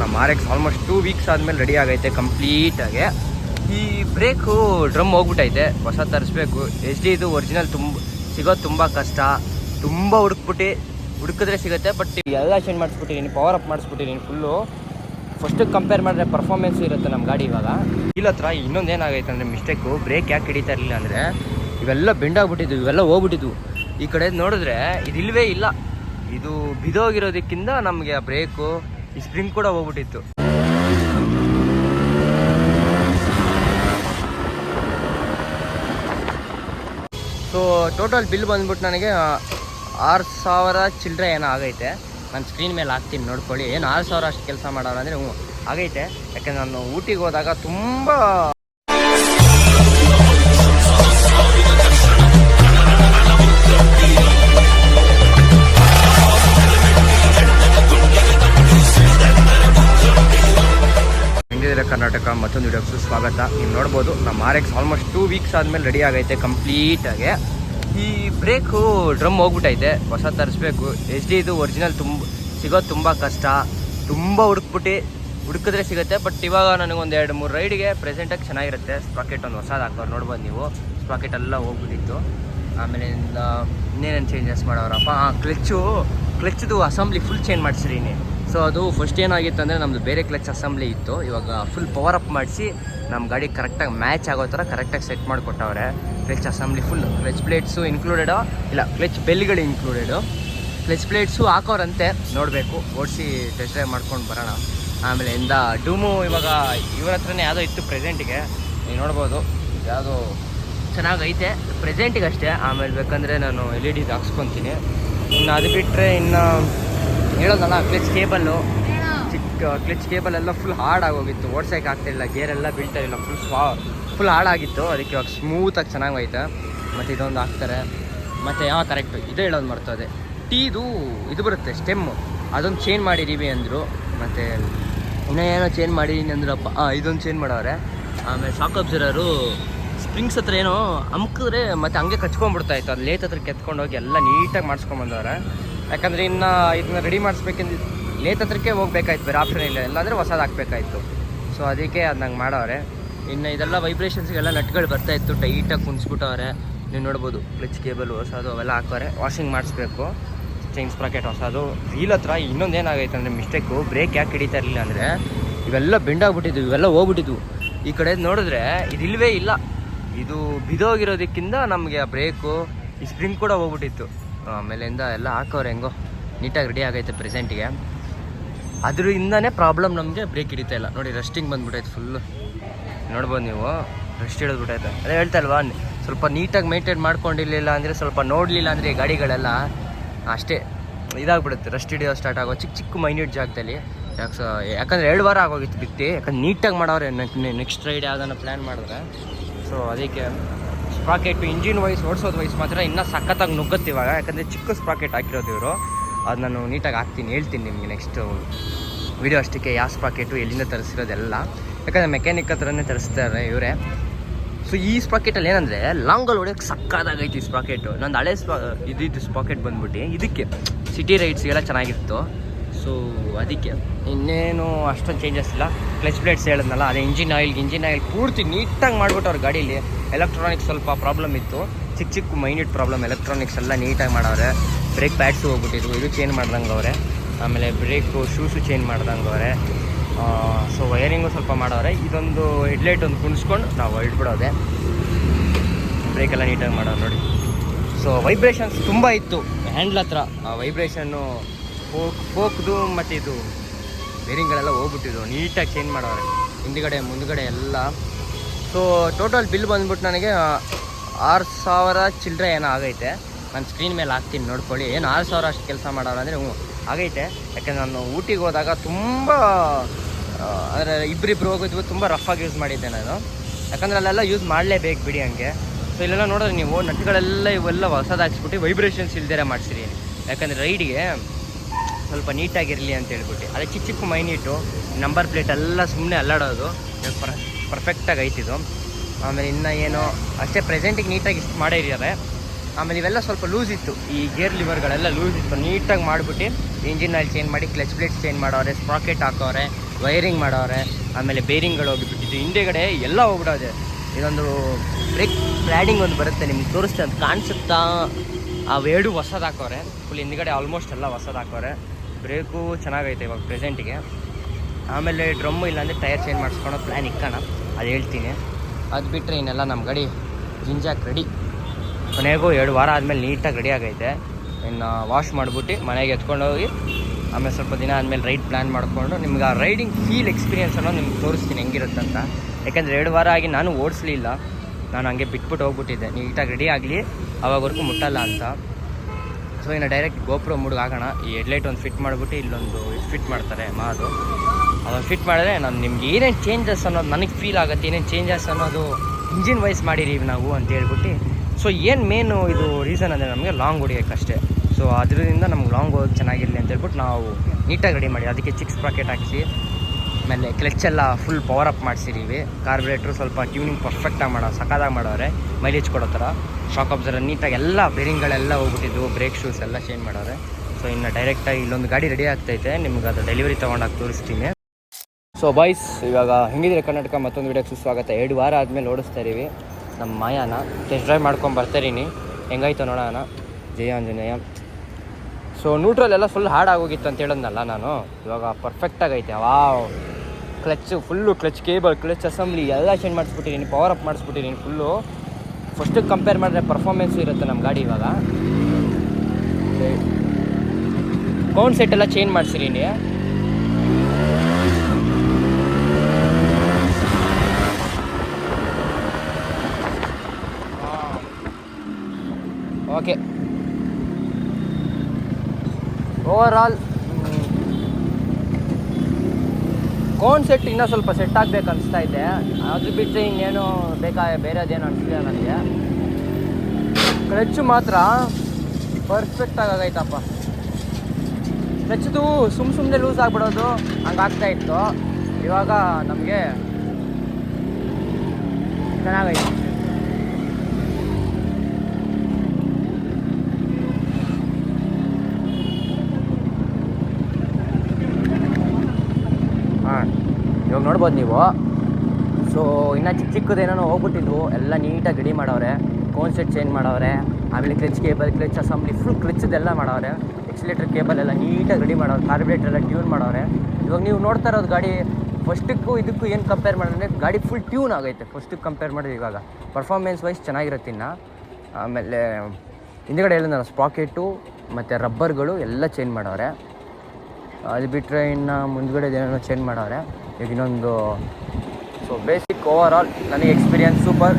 ನಮ್ಮ R X almost two weeks ಆದಮೇಲೆ ready ಆಗೈತೆ ಕಂಪ್ಲೀಟಾಗಿ ಈ ಬ್ರೇಕು ಡ್ರಮ್ ಹೋಗ್ಬಿಟ್ಟೈತೆ ಹೊಸ ತರಿಸ್ಬೇಕು. ಎಚ್ ಡಿ ಇದು ಒರಿಜಿನಲ್ ತುಂಬ ಸಿಗೋದು ತುಂಬ ಕಷ್ಟ. ತುಂಬ ಹುಡುಕ್ಬಿಟ್ಟು, ಹುಡುಕಿದ್ರೆ ಸಿಗುತ್ತೆ ಬಟ್ ಎಲ್ಲ ಚೇಂಜ್ ಮಾಡಿಸ್ಬಿಟ್ಟಿದ್ದೀನಿ ಪವರ್ ಅಪ್ ಮಾಡಿಸ್ಬಿಟ್ಟಿದ್ದೀನಿ ಫುಲ್ಲು ಫಸ್ಟ್ ಕಂಪೇರ್ ಮಾಡಿದ್ರೆ ಪರ್ಫಾರ್ಮೆನ್ಸ್ ಇರುತ್ತೆ ನಮ್ಮ ಗಾಡಿ ಇವಾಗ. ಇಲ್ಲ ಹತ್ರ ಇನ್ನೊಂದು ಏನಾಗೈತೆ ಅಂದರೆ ಮಿಸ್ಟೇಕು ಬ್ರೇಕ್ ಯಾಕೆ ಹಿಡಿತಾ ಇರಲಿಲ್ಲ ಅಂದರೆ ಇವೆಲ್ಲ ಬೆಂಡಾಗ್ಬಿಟ್ಟಿದ್ವು ಇವೆಲ್ಲ ಹೋಗ್ಬಿಟ್ಟಿದ್ವು. ಈ ಕಡೆ ನೋಡಿದ್ರೆ ಇದಿಲ್ವೇ ಇಲ್ಲ. ಇದು ಬಿದೋಗಿರೋದಕ್ಕಿಂತ ನಮಗೆ ಆ ಬ್ರೇಕು ಈ ಸ್ಪ್ರಿಂಗ್ ಕೂಡ ಹೋಗ್ಬಿಟ್ಟಿತ್ತು. ಸೊ ಟೋಟಲ್ ಬಿಲ್ ಬಂದ್ಬಿಟ್ಟು ನನಗೆ ಆರು ಸಾವಿರ ಚಿಲ್ಲರೆ ಏನೋ ಆಗೈತೆ. ನಾನು ಸ್ಕ್ರೀನ್ ಮೇಲೆ ಹಾಕ್ತೀನಿ, ನೋಡ್ಕೊಳ್ಳಿ. ಏನು ಆರು ಸಾವಿರ ಅಷ್ಟು ಕೆಲಸ ಮಾಡೋಣ ಅಂದರೆ ಹ್ಞೂ, ಆಗೈತೆ. ಯಾಕಂದ್ರೆ ನಾನು ಊಟಿಗೆ ಹೋದಾಗ ತುಂಬ ಹೆಂಗಿದ್ರೆ ಕರ್ನಾಟಕ ಮತ್ತೊಂದು ವಿಡಿಯೋಕ್ಸು ಸ್ವಾಗತ ನೀವು ನೋಡ್ಬೋದು, ನಮ್ಮ R X almost two weeks ಆದಮೇಲೆ ರೆಡಿ ಆಗೈತೆ ಕಂಪ್ಲೀಟಾಗಿ ಈ ಬ್ರೇಕು ಡ್ರಮ್ ಹೋಗ್ಬಿಟ್ಟೈತೆ ಹೊಸ ತರಿಸ್ಬೇಕು. ಎಚ್ ಡಿ ಇದು ಒರಿಜಿನಲ್ ತುಂಬ, ಸಿಗೋದು ತುಂಬ ಕಷ್ಟ. ತುಂಬ ಹುಡುಕ್ಬಿಟ್ಟು, ಹುಡುಕಿದ್ರೆ ಸಿಗುತ್ತೆ ಬಟ್ ಇವಾಗ ನನಗೊಂದು ಎರಡು ಮೂರು ರೈಡಿಗೆ ಪ್ರೆಸೆಂಟಾಗಿ ಚೆನ್ನಾಗಿರುತ್ತೆ. ಸ್ಪಾಕೆಟ್ ಒಂದು ಹೊಸದು ಹಾಕೋರು, ನೋಡ್ಬೋದು ನೀವು. ಸ್ಪಾಕೆಟ್ ಎಲ್ಲ ಹೋಗ್ಬಿಟ್ಟಿತ್ತು. ಆಮೇಲೆ ಇನ್ನೇನೇನು ಚೇಂಜಸ್ ಮಾಡೋರಪ್ಪ? ಕ್ಲಚ್ಚು ಕ್ಲಚ್ದು ಅಸೆಂಬ್ಲಿ ಫುಲ್ ಚೇಂಜ್ ಮಾಡಿಸಿದೀನಿ ಸೊ ಅದು ಫಸ್ಟ್ ಏನಾಗಿತ್ತು ಅಂದರೆ ನಮ್ಮದು ಬೇರೆ ಕ್ಲಚ್ ಅಸೆಂಬ್ಲಿ ಇತ್ತು. ಇವಾಗ ಫುಲ್ ಪವರ್ ಅಪ್ ಮಾಡಿಸಿ ನಮ್ಮ ಗಾಡಿ ಕರೆಕ್ಟಾಗಿ ಮ್ಯಾಚ್ ಆಗೋ ಥರ ಕರೆಕ್ಟಾಗಿ set ಮಾಡಿಕೊಟ್ಟವ್ರೆ. Clutch assembly full clutch plates included ಇಲ್ಲ ಕ್ಲಚ್ ಬೆಲ್ಗಳು ಇನ್ಕ್ಲೂಡೆಡು ಕ್ಲಚ್ ಪ್ಲೇಟ್ಸು ಹಾಕೋರಂತೆ. ನೋಡಬೇಕು. ಓಡಿಸಿ ಟೆಸ್ಟ್ ಡ್ರೈವ್ ಮಾಡ್ಕೊಂಡು ಬರೋಣ. ಆಮೇಲೆ ಇಂದ ಡೂಮು ಇವಾಗ ಇವ್ರ ಹತ್ರನೇ ಯಾವುದೋ ಇತ್ತು ಪ್ರೆಸೆಂಟಿಗೆ ನೀವು ನೋಡ್ಬೋದು. ಯಾವುದೋ ಚೆನ್ನಾಗೈತೆ. ಪ್ರೆಸೆಂಟಿಗೆ ಅಷ್ಟೇ. ಆಮೇಲೆ ಬೇಕಂದರೆ ನಾನು ಎಲ್ ಇ ಡಿದು ಹಾಕ್ಸ್ಕೊತೀನಿ. ಇನ್ನು ಅದು ಬಿಟ್ಟರೆ ಇನ್ನು ಹೇಳೋದಲ್ಲ ಕ್ಲಚ್ ಕೇಬಲ್ಲು ಚಿಕ್ಕ ಕ್ಲಚ್ ಕೇಬಲ್ ಎಲ್ಲ ಫುಲ್ ಹಾರ್ಡ್ ಆಗೋಗಿತ್ತು. ಓಡ್ಸೋಕೆ ಆಗ್ತಿಲ್ಲ ಗೇರ್ ಎಲ್ಲ ಬೀಳ್ತಾ ಇಲ್ಲ ಫುಲ್ ಸ್ವಾ ಫುಲ್ ಹಾಳಾಗಿತ್ತು ಅದಕ್ಕೆ ಇವಾಗ ಸ್ಮೂತಾಗಿ ಚೆನ್ನಾಗಿ ಹೋಯ್ತು. ಮತ್ತು ಇದೊಂದು ಹಾಕ್ತಾರೆ. ಮತ್ತು ಯಾವ ಕರೆಕ್ಟು ಇದೇ ಹೇಳೋದು ಮರ್ತದೆ ಟೀದು ಇದು ಬರುತ್ತೆ ಸ್ಟೆಮ್ಮು ಅದೊಂದು ಚೇಂಜ್ ಮಾಡಿದ್ದೀವಿ ಅಂದರು. ಮತ್ತು ಇನ್ನೂ ಏನೋ ಚೇಂಜ್ ಮಾಡಿದ್ದೀನಿ ಅಂದ್ರಪ್ಪ ಹಾಂ ಇದೊಂದು ಚೇಂಜ್ ಮಾಡೋರೆ. ಆಮೇಲೆ ಶಾಕ್ ಅಬ್ಸರರು ಸ್ಪ್ರಿಂಗ್ಸ್ ಹತ್ರ ಏನೋ ಅಮ್ಕಿದ್ರೆ ಮತ್ತು ಹಂಗೆ ಕಚ್ಕೊಂಡ್ಬಿಡ್ತಾ ಇತ್ತು. ಅದು ಲೇತ್ ಹತ್ರ ಕೆತ್ಕೊಂಡೋಗಿ ಎಲ್ಲ ನೀಟಾಗಿ ಮಾಡಿಸ್ಕೊಂಬಂದವ್ರೆ ಯಾಕಂದರೆ ಇನ್ನು ಇದನ್ನ ರೆಡಿ ಮಾಡಿಸ್ಬೇಕೆಂದು ಲೇತ್ ಹತ್ರಕ್ಕೆ ಹೋಗ್ಬೇಕಾಯ್ತು, ಬೇರೆ ಆಪ್ಷನ್ ಇಲ್ಲ. ಇಲ್ಲಾಂದರೆ ಹೊಸದು ಹಾಕ್ಬೇಕಾಯ್ತು ಸೊ ಅದಕ್ಕೆ ಅದು ನಂಗೆ ಮಾಡೋರೆ ಇನ್ನು ಇದೆಲ್ಲ ವೈಬ್ರೇಷನ್ಸ್ಗೆಲ್ಲ ನಟ್ಗಳು ಬರ್ತಾ ಇತ್ತು. ಟೈಟಾಗಿ ಕುಣಿಸ್ಬಿಟ್ಟವ್ರೆ. ನೀವು ನೋಡ್ಬೋದು ಕ್ಲಿಚ್ ಕೇಬಲ್ ಹೊಸದು ಅವೆಲ್ಲ ಹಾಕೋರೆ ವಾಷಿಂಗ್ ಮಾಡಿಸ್ಬೇಕು. ಚೈನ್ ಸ್ಪ್ರಾಕೆಟ್ ಹೊಸದು. ವೀಲ್ ಹತ್ರ ಇನ್ನೊಂದು ಏನಾಗೈತೆ ಅಂದರೆ ಮಿಸ್ಟೇಕು ಬ್ರೇಕ್ ಯಾಕೆ ಹಿಡಿತಾ ಇರಲಿಲ್ಲ ಅಂದರೆ ಇವೆಲ್ಲ ಬೆಂಡಾಗ್ಬಿಟ್ಟಿದ್ವು ಇವೆಲ್ಲ ಹೋಗ್ಬಿಟ್ಟಿದ್ವು. ಈ ಕಡೆ ನೋಡಿದ್ರೆ ಇದಿಲ್ವೇ ಇಲ್ಲ. ಇದು ಬಿದೋಗಿರೋದಕ್ಕಿಂತ ನಮಗೆ ಆ ಬ್ರೇಕು ಈ ಸ್ಪ್ರಿಂಗ್ ಕೂಡ ಹೋಗ್ಬಿಟ್ಟಿತ್ತು. ಆಮೇಲಿಂದ ಎಲ್ಲ ಹಾಕೋರು ಹೆಂಗೋ ನೀಟಾಗಿ ರೆಡಿ ಆಗೈತೆ ಪ್ರೆಸೆಂಟಿಗೆ ಅದರಿಂದನೇ ಪ್ರಾಬ್ಲಮ್ ನಮಗೆ ಬ್ರೇಕ್ ಹಿಡಿತಾ ಇಲ್ಲ. ನೋಡಿ ರಸ್ಟಿಂಗ್ ಬಂದ್ಬಿಟ್ಟೈತೆ ಫುಲ್ಲು ನೋಡ್ಬೋದು ನೀವು ರಸ್ಟ್ ಹಿಡಿದ್ಬಿಟ್ಟೈತೆ ಅದೇ ಹೇಳ್ತಾ ಇಲ್ವಾ, ಸ್ವಲ್ಪ ನೀಟಾಗಿ ಮೇಂಟೈನ್ ಮಾಡ್ಕೊಂಡಿರಲಿಲ್ಲ ಅಂದರೆ, ಸ್ವಲ್ಪ ನೋಡಲಿಲ್ಲ ಅಂದರೆ ಗಾಡಿಗಳೆಲ್ಲ ಅಷ್ಟೇ ಇದಾಗ್ಬಿಡುತ್ತೆ. ರಸ್ಟ್ ಹಿಡಿಯೋ ಸ್ಟಾರ್ಟ್ ಆಗೋ ಚಿಕ್ಕ ಚಿಕ್ಕ ಮೈನ್ಯೂಟ್ ಜಾಗದಲ್ಲಿ. ಯಾಕೆ ಸ, ಯಾಕಂದರೆ ಎರಡು ವಾರ ಆಗೋಗಿತ್ತು ಬಿತ್ತಿ. ಯಾಕಂದ್ರೆ ನೀಟಾಗಿ ಮಾಡೋರೆ ನೆಕ್ಸ್ಟ್ ರೈಡ್ ಯಾವುದನ್ನು ಪ್ಲ್ಯಾನ್ ಮಾಡಿದ್ರೆ. ಸೊ ಅದಕ್ಕೆ ಸ್ಪ್ರಾಕೆಟ್, ಇಂಜಿನ್ ವೈಸ್ ಓಡಿಸೋದು ವೈಸ್ ಮಾತ್ರ ಇನ್ನೂ ಸಖತ್ತಾಗಿ ನುಗ್ಗುತ್ತೆ ಇವಾಗ. ಯಾಕಂದರೆ ಚಿಕ್ಕ ಸ್ಪ್ರಾಕೆಟ್ ಹಾಕಿರೋದು ಇವರು. ಅದು ನಾನು ನೀಟಾಗಿ ಹಾಕ್ತೀನಿ, ಹೇಳ್ತೀನಿ ನಿಮಗೆ ನೆಕ್ಸ್ಟು ವಿಡಿಯೋ ಅಷ್ಟಕ್ಕೆ ಯಾವ ಸ್ಪ್ರಾಕೆಟು, ಎಲ್ಲಿಂದ ತರಿಸಿರೋದೆಲ್ಲ. ಯಾಕಂದರೆ ಮೆಕ್ಯಾನಿಕ್ ಹತ್ರನೇ ತರಿಸ್ತಾರೆ ಇವರೇ. ಸೊ ಈ ಸ್ಪ್ರಾಕೆಟಲ್ಲಿ ಏನಂದರೆ ಲಾಂಗಲ್ಲಿ ಹೊಡೆಯೋಕೆ ಸಕ್ಕದಾಗೈತಿ ಈ ಸ್ಪಾಕೆಟು ನಂದು ಹಳೆ ಸ್ಪಾ ಇದಿದ್ದು ಸ್ಪಾಕೆಟ್ ಬಂದ್ಬಿಟ್ಟು. ಇದಕ್ಕೆ ಸಿಟಿ ರೈಡ್ಸ್ಗೆಲ್ಲ ಚೆನ್ನಾಗಿತ್ತು. ಸೊ ಅದಕ್ಕೆ ಇನ್ನೇನು ಅಷ್ಟೊಂದು ಚೇಂಜಸ್ ಇಲ್ಲ. ಕ್ಲಚ್ ಪ್ಲೇಟ್ಸ್ ಹೇಳಿದ್ನಲ್ಲ, ಅದೇ ಇಂಜಿನ್ ಆಯಿಲ್ ಇಂಜಿನ್ ಆಯಿಲ್ ಪೂರ್ತಿ ನೀಟಾಗಿ ಮಾಡಿಬಿಟ್ಟು ಅವ್ರ ಗಾಡೀಲಿ ಎಲೆಕ್ಟ್ರಾನಿಕ್ಸ್ ಸ್ವಲ್ಪ ಪ್ರಾಬ್ಲಮ್ ಇತ್ತು. ಚಿಕ್ಕ ಚಿಕ್ಕ ಮೈನ್ಯೂಟ್ ಪ್ರಾಬ್ಲಮ್ ಎಲೆಕ್ಟ್ರಾನಿಕ್ಸ್ ಎಲ್ಲ ನೀಟಾಗಿ ಮಾಡವ್ರೆ. ಬ್ರೇಕ್ ಪ್ಯಾಡ್ಸು ಹೋಗ್ಬಿಟ್ಟಿದ್ವು. ಇದು ಚೇಂಜ್ ಮಾಡ್ದಂಗೆ ಅವರೆ. ಆಮೇಲೆ ಬ್ರೇಕು ಶೂಸು ಚೇಂಜ್ ಮಾಡ್ದಂಗೆ ಅವರೆ. ಸೊ ವೈರಿಂಗು ಸ್ವಲ್ಪ ಮಾಡವ್ರೆ. ಇದೊಂದು ಹೆಡ್ಲೈಟ್ ಒಂದು ಕುಣಿಸ್ಕೊಂಡು ನಾವು ಬ್ರೇಕ್ ಬ್ರೇಕೆಲ್ಲ ನೀಟಾಗಿ ಮಾಡೋರು ನೋಡಿ. ಸೊ ವೈಬ್ರೇಷನ್ಸ್ ತುಂಬ ಇತ್ತು. ಹ್ಯಾಂಡ್ಲ್ ಹತ್ರ ವೈಬ್ರೇಷನ್ನು ಫೋಕ್ ಫೋಕ್ದು ಮತ್ತು ಇದು ಬೇರಿಂಗ್ಗಳೆಲ್ಲ ಹೋಗ್ಬಿಟ್ಟಿದ್ರು ನೀಟಾಗಿ ಚೇಂಜ್ ಮಾಡೋರೆ ಹಿಂದ್ಗಡೆ, ಮುಂದ್ಗಡೆ ಎಲ್ಲ. ಸೊ ಟೋಟಲ್ ಬಿಲ್ ಬಂದ್ಬಿಟ್ಟು ನನಗೆ ಆರು ಸಾವಿರ ಚಿಲ್ಲರೆ ಏನೋ ಆಗೈತೆ. ನಾನು ಸ್ಕ್ರೀನ್ ಮೇಲೆ ಹಾಕ್ತೀನಿ, ನೋಡ್ಕೊಳ್ಳಿ. ಏನು ಆರು ಸಾವಿರ ಅಷ್ಟು ಕೆಲಸ ಮಾಡೋರು ಅಂದರೆ ಹ್ಞೂ, ಆಗೈತೆ. ಯಾಕಂದ್ರೆ ನಾನು ಊಟಿಗೆ ಹೋದಾಗ ತುಂಬ ಅಂದರೆ ಇಬ್ಬರಿಬ್ರು ಹೋಗಿದ್ವಿ, ತುಂಬ ರಫಾಗಿ ಯೂಸ್ ಮಾಡಿದ್ದೆ ನಾನು. ಯಾಕಂದರೆ ಅಲ್ಲೆಲ್ಲ ಯೂಸ್ ಮಾಡಲೇಬೇಕು ಬಿಡಿ ಹಂಗೆ. ಸೊ ಇಲ್ಲೆಲ್ಲ ನೋಡಿದ್ರೆ ನೀವು ನಟ್ಗಳೆಲ್ಲ ಇವೆಲ್ಲ ಹೊಸದಾಗಿಸ್ಬಿಟ್ಟು ವೈಬ್ರೇಷನ್ಸ್ ಇಲ್ದೇ ಮಾಡಿಸಿರಿ. ಯಾಕಂದರೆ ರೈಡಿಗೆ ಸ್ವಲ್ಪ ನೀಟಾಗಿರಲಿ ಅಂತ ಹೇಳ್ಬಿಟ್ಟು. ಅದೇ ಚಿಕ್ಕ ಚಿಕ್ಕ ಮೈನೀಟು ನಂಬರ್ ಪ್ಲೇಟ್ ಎಲ್ಲ ಸುಮ್ಮನೆ ಅಲ್ಲಾಡೋದು. ಪರ್ ಪರ್ಫೆಕ್ಟಾಗಿ ಐತಿದು ಆಮೇಲೆ ಇನ್ನೂ ಏನೋ, ಅಷ್ಟೇ ಪ್ರೆಸೆಂಟಿಗೆ ನೀಟಾಗಿ ಇಷ್ಟು ಮಾಡಿದ್ದಾರೆ ಆಮೇಲೆ ಇವೆಲ್ಲ ಸ್ವಲ್ಪ ಲೂಸ್ ಇತ್ತು. ಈ ಗೇರ್ ಲಿವರ್ಗಳೆಲ್ಲ ಲೂಸ್ ಇತ್ತು. ನೀಟಾಗಿ ಮಾಡಿಬಿಟ್ಟು ಇಂಜಿನ್ ಆಯಿಲ್ ಚೇಂಜ್ ಮಾಡಿ ಕ್ಲಚ್ ಪ್ಲೇಟ್ಸ್ ಚೇಂಜ್ ಮಾಡೋರೆ ಸ್ಪ್ರಾಕೆಟ್ ಹಾಕೋರೆ ವೈರಿಂಗ್ ಮಾಡೋರೆ, ಆಮೇಲೆ ಬೇರಿಂಗ್ಗಳು ಹೋಗಿಬಿಟ್ಟಿದ್ದು ಹಿಂದೆಗಡೆ ಎಲ್ಲ ಹೋಗ್ಬಿಡೋದೆ. ಇದೊಂದು ಬ್ರೇಕ್ ಪ್ಯಾಡಿಂಗ್ ಒಂದು ಬರುತ್ತೆ, ನಿಮ್ಗೆ ತೋರಿಸ್ತೆ ಅಂತ ಕಾಣಿಸುತ್ತಾ? ಅವೆರಡು ಹೊಸದು ಹಾಕೋರೆ. ಫುಲ್ ಹಿಂದ್ಗಡೆ ಆಲ್ಮೋಸ್ಟ್ ಎಲ್ಲ ಹೊಸದು ಹಾಕೋರೆ. ಬ್ರೇಕು ಚೆನ್ನಾಗೈತೆ ಇವಾಗ ಪ್ರೆಸೆಂಟಿಗೆ. ಆಮೇಲೆ ಡ್ರಮ್ಮು ಇಲ್ಲಾಂದರೆ ಟೈರ್ ಚೇಂಜ್ ಮಾಡಿಸ್ಕೊಳೋ ಪ್ಲ್ಯಾನ್ ಇಕ್ಕೋಣ. ಅದು ಹೇಳ್ತೀನಿ. ಅದು ಬಿಟ್ಟರೆ ಇನ್ನೆಲ್ಲ ನಮ್ಮ ಗಾಡಿ ಜಿಂಜಾಕ್ ರೆಡಿ ಕೊನೆಗೂ ಎರಡು ವಾರ ಆದಮೇಲೆ ನೀಟಾಗಿ ರೆಡಿ ಆಗೈತೆ. ಇನ್ನು ವಾಶ್ ಮಾಡಿಬಿಟ್ಟು ಮನೆಗೆ ಎತ್ಕೊಂಡು ಹೋಗಿ, ಆಮೇಲೆ ಸ್ವಲ್ಪ ದಿನ ಆದಮೇಲೆ ರೈಡ್ ಪ್ಲ್ಯಾನ್ ಮಾಡಿಕೊಂಡು ನಿಮ್ಗೆ ಆ ರೈಡಿಂಗ್ ಫೀಲ್ ಎಕ್ಸ್ಪೀರಿಯನ್ಸ್ ಅನ್ನೋ ನಿಮ್ಗೆ ತೋರಿಸ್ತೀನಿ ಹೆಂಗಿರುತ್ತೆ ಅಂತ. ಯಾಕಂದರೆ ಎರಡು ವಾರ ಆಗಿ ನಾನು ಓಡಿಸ್ಲಿಲ್ಲ. ನಾನು ಹಂಗೆ ಬಿಟ್ಬಿಟ್ಟು ಹೋಗ್ಬಿಟ್ಟಿದ್ದೆ. ನೀಟಾಗಿ ರೆಡಿ ಆಗಲಿ ಆವಾಗವರೆಗೂ ಮುಟ್ಟಲ್ಲ ಅಂತ. ಸೊ ಇನ್ನು ಡೈರೆಕ್ಟ್ ಗೋಪುರ ಹಾಕೋಣ ಈ ಹೆಡ್ಲೈಟ್ ಒಂದು ಫಿಟ್ ಮಾಡಿಬಿಟ್ಟು ಇಲ್ಲೊಂದು ಫಿಟ್ ಮಾಡ್ತಾರೆ ಮಾದು. ಅದೊಂದು ಫಿಟ್ ಮಾಡಿದ್ರೆ ನಾನು ನಿಮ್ಗೆ ಏನೇನು ಚೇಂಜಸ್ ಅನ್ನೋದು, ನನಗೆ ಫೀಲ್ ಆಗುತ್ತೆ, ಏನೇನು ಚೇಂಜಸ್ ಅನ್ನೋದು ಇಂಜಿನ್ ವೈಸ್ ಮಾಡಿರೀವಿ ನಾವು ಅಂತ ಹೇಳ್ಬಿಟ್ಟು. ಸೊ ಏನು ಮೇನು ಇದು ರೀಸನ್ ಅಂದರೆ ನಮಗೆ ಲಾಂಗ್ ಹೊಡಿಯೋಕ್ಕಷ್ಟೇ ಸೊ ಅದರಿಂದ ನಮ್ಗೆ ಲಾಂಗ್ ಹೋಗೋದು ಚೆನ್ನಾಗಿರಲಿ ಅಂತ ಹೇಳ್ಬಿಟ್ಟು ನಾವು ನೀಟಾಗಿ ರೆಡಿ ಮಾಡಿ. ಅದಕ್ಕೆ ಚಿಕ್ಸ್ ಪ್ರಾಕೆಟ್ ಹಾಕಿಸಿ ಆಮೇಲೆ ಕ್ಲಚ್ ಎಲ್ಲ ಫುಲ್ ಪವರ್ ಅಪ್ ಮಾಡಿಸಿರೀವಿ ಕಾರ್ಬ್ರೇಟ್ರು ಸ್ವಲ್ಪ ಟ್ಯೂನಿಂಗ್ ಪರ್ಫೆಕ್ಟಾಗಿ ಮಾಡೋ ಸಕಾದಾಗಿ ಮಾಡೋರೆ. ಮೈಲೇಜ್ ಕೊಡೋ ಥರ. ಶಾಕ್ ಅಬ್ಸರ್ ನೀಟಾಗಿ ಎಲ್ಲ ಬೇರಿಂಗ್ಗಳೆಲ್ಲ ಹೋಗ್ಬಿಟ್ಟಿದ್ವು. ಬ್ರೇಕ್ ಶೂಸ್ ಎಲ್ಲ ಚೇಂಜ್ ಮಾಡೋರೆ. ಸೊ ಇನ್ನು ಡೈರೆಕ್ಟಾಗಿ ಇಲ್ಲೊಂದು ಗಾಡಿ ರೆಡಿ ಆಗ್ತೈತೆ. ನಿಮ್ಗೆ ಅದು ಡೆಲಿವರಿ ತೊಗೊಂಡಾಗ ತೋರಿಸ್ತೀನಿ. ಸೊ ಬಾಯ್ಸ್ ಇವಾಗ ಹೆಂಗಿದ್ರೆ ಕರ್ನಾಟಕ ಮತ್ತೊಂದು ವಿಡಿಯೋಕ್ಕೆ ಸುಸ್ವಾಗತ. ಎರಡು ವಾರ ಆದಮೇಲೆ ಓಡಿಸ್ತಾ ಇದ್ದೀವಿ ನಮ್ಮ ಮಾಯಾನ. ಟೆಸ್ಟ್ ಡ್ರೈವ್ ಮಾಡ್ಕೊಂಡು ಬರ್ತಾರೀನಿ ಹೆಂಗಾಯ್ತು ನೋಡೋಣ. ಜಯ Anjaneya. So neutral full hard ಆಗೋಗಿತ್ತು ಅಂತ ಹೇಳಿದ್ನಲ್ಲ ನಾನು. ಇವಾಗ ಪರ್ಫೆಕ್ಟಾಗೈತೆ wow clutch full clutch cable clutch assembly ಎಲ್ಲ ಚೇಂಜ್ ಮಾಡಿಸ್ಬಿಟ್ಟಿದ್ದೀನಿ ಪವರ್ ಅಪ್ ಮಾಡಿಸ್ಬಿಟ್ಟಿದ್ದೀನಿ ಫುಲ್ಲು ಫಸ್ಟಿಗೆ ಕಂಪೇರ್ ಮಾಡಿದ್ರೆ ಪರ್ಫಾರ್ಮೆನ್ಸು ಇರುತ್ತೆ ನಮ್ಮ ಗಾಡಿ ಇವಾಗ. ಕೌಂಟ್ ಸೆಟ್ ಎಲ್ಲ ಚೇಂಜ್ ಮಾಡಿಸಿದ್ದೀನಿ okay overall cone set ಇನ್ನೂ ಸ್ವಲ್ಪ ಸೆಟ್ ಆಗಬೇಕು ಅನಿಸ್ತಾ ಇದೆ. ಅದು ಬಿಟ್ಟರೆ ಇನ್ನೇನು ಬೇಕಾ ಬೇರೆದೇನು ಅನಿಸ್ತಿಲ್ಲ ನನಗೆ. ಕ್ಲಚ್ಚು ಮಾತ್ರ ಪರ್ಫೆಕ್ಟಾಗಿ ಆಗೈತಪ್ಪ. ಕ್ಲಚ್ದು ಸುಮ್ಮ ಸುಮ್ಮನೆ ಲೂಸ್ ಆಗಿಬಿಡೋದು ಹಂಗಾಗ್ತಾ ಇತ್ತು. ಇವಾಗ ನಮಗೆ ಚೆನ್ನಾಗೈತೆ ಹಾಂ ಇವಾಗ ನೋಡ್ಬೋದು ನೀವು. ಸೊ ಇನ್ನು ಚಿಕ್ಕ ಚಿಕ್ಕದೇನೋ ಹೋಗ್ಬಿಟ್ಟಿದ್ವು, ಎಲ್ಲ ನೀಟಾಗಿ ರೆಡಿ ಮಾಡವ್ರೆ. ಕೋನ್ ಸೆಟ್ ಚೇಂಜ್ ಮಾಡವ್ರೆ. ಆಮೇಲೆ clutch cable clutch assembly full ಕ್ಲಚ್ದೆಲ್ಲ ಮಾಡವ್ರೆ. ಎಕ್ಸಿಲೇಟರ್ ಕೇಬಲ್ ಎಲ್ಲ ನೀಟಾಗಿ ರೆಡಿ ಮಾಡೋರು ಕಾರ್ಬ್ರೇಟರ್ ಎಲ್ಲ ಟ್ಯೂನ್ ಮಾಡವ್ರೆ. ಇವಾಗ ನೀವು ನೋಡ್ತಾ ಇರೋದು ಗಾಡಿ ಫಸ್ಟಕ್ಕೂ ಇದಕ್ಕೂ ಏನು ಕಂಪೇರ್ ಮಾಡಿದ್ರೆ ಗಾಡಿ ಫುಲ್ ಟ್ಯೂನ್ ಆಗೈತೆ. ಫಸ್ಟಿಗೆ ಕಂಪೇರ್ ಮಾಡಿದ್ರೆ ಇವಾಗ. ಪರ್ಫಾರ್ಮೆನ್ಸ್ ವೈಸ್ ಚೆನ್ನಾಗಿರುತ್ತೆ ಇನ್ನು. ಆಮೇಲೆ ಹಿಂದ್ಗಡೆ ಹೇಳಿದ್ನಲ್ಲ ಸ್ಪಾಕೆಟು ಮತ್ತು ರಬ್ಬರ್ಗಳು ಎಲ್ಲ ಚೇಂಜ್ ಮಾಡವ್ರೆ. ಅದು ಬಿಟ್ಟರೆ ಇನ್ನು ಮುಂದ್ಗಡೆ ಏನೇನೋ ಚೇಂಜ್ ಮಾಡವ್ರೆ. ಈಗ ಇನ್ನೊಂದು ಸೊ ಬೇಸಿಕ್ ಓವರ್ ಆಲ್ ನನಗೆ ಎಕ್ಸ್ಪೀರಿಯನ್ಸ್ ಸೂಪರ್